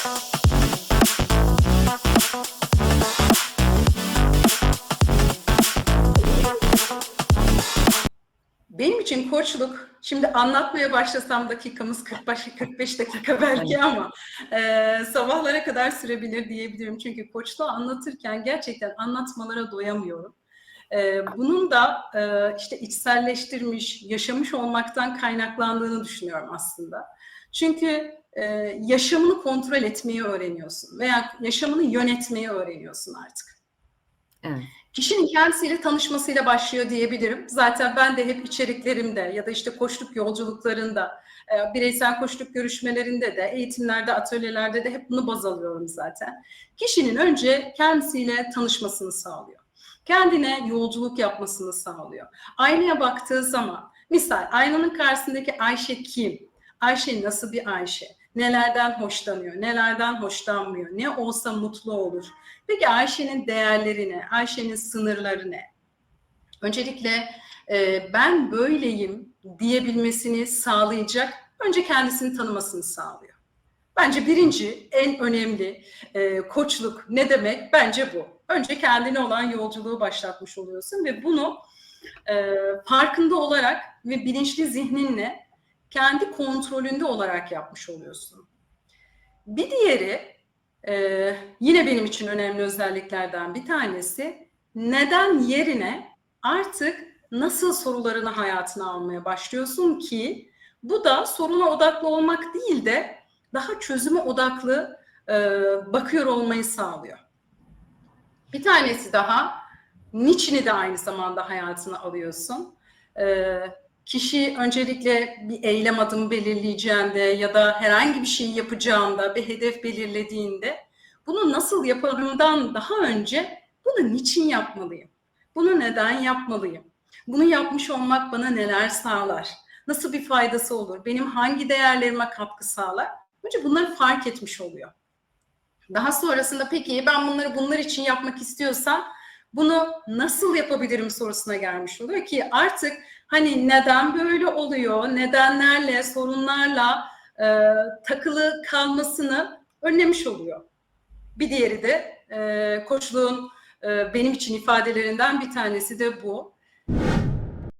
Benim için koçluk, şimdi anlatmaya başlasam dakikamız 45, 45 dakika belki ama e, sabahlara kadar sürebilir diyebilirim. Çünkü koçluğu anlatırken gerçekten anlatmalara doyamıyorum. E, bunun da e, işte içselleştirmiş, yaşamış olmaktan kaynaklandığını düşünüyorum aslında. Çünkü e, yaşamını kontrol etmeyi öğreniyorsun veya yaşamını yönetmeyi öğreniyorsun artık. Evet. Kişinin kendisiyle tanışmasıyla başlıyor diyebilirim. Zaten ben de hep içeriklerimde ya da işte koçluk yolculuklarında, e, bireysel koçluk görüşmelerinde de, eğitimlerde, atölyelerde de hep bunu baz alıyorum zaten. Kişinin önce kendisiyle tanışmasını sağlıyor. Kendine yolculuk yapmasını sağlıyor. Aynaya baktığı zaman, misal aynanın karşısındaki Ayşe kim? Ayşe nasıl bir Ayşe? Nelerden hoşlanıyor, nelerden hoşlanmıyor, ne olsa mutlu olur. Peki Ayşe'nin değerleri ne? Ayşe'nin sınırları ne? Öncelikle e, ben böyleyim diyebilmesini sağlayacak, önce kendisini tanımasını sağlıyor. Bence birinci, en önemli e, koçluk ne demek? Bence bu. Önce kendine olan yolculuğu başlatmış oluyorsun ve bunu e, farkında olarak ve bilinçli zihninle kendi kontrolünde olarak yapmış oluyorsun. Bir diğeri e, yine benim için önemli özelliklerden bir tanesi neden yerine artık nasıl sorularını hayatına almaya başlıyorsun ki bu da soruna odaklı olmak değil de daha çözüme odaklı e, bakıyor olmayı sağlıyor. Bir tanesi daha niçini de aynı zamanda hayatına alıyorsun. E, kişi öncelikle bir eylem adımı belirleyeceğinde ya da herhangi bir şey yapacağında, bir hedef belirlediğinde bunu nasıl yaparımdan daha önce bunu niçin yapmalıyım? Bunu neden yapmalıyım? Bunu yapmış olmak bana neler sağlar? Nasıl bir faydası olur? Benim hangi değerlerime katkı sağlar? Önce bunları fark etmiş oluyor. Daha sonrasında peki ben bunları bunlar için yapmak istiyorsam bunu nasıl yapabilirim sorusuna gelmiş oluyor ki artık hani neden böyle oluyor, nedenlerle, sorunlarla e, takılı kalmasını önlemiş oluyor. Bir diğeri de e, koçluğun e, benim için ifadelerinden bir tanesi de bu.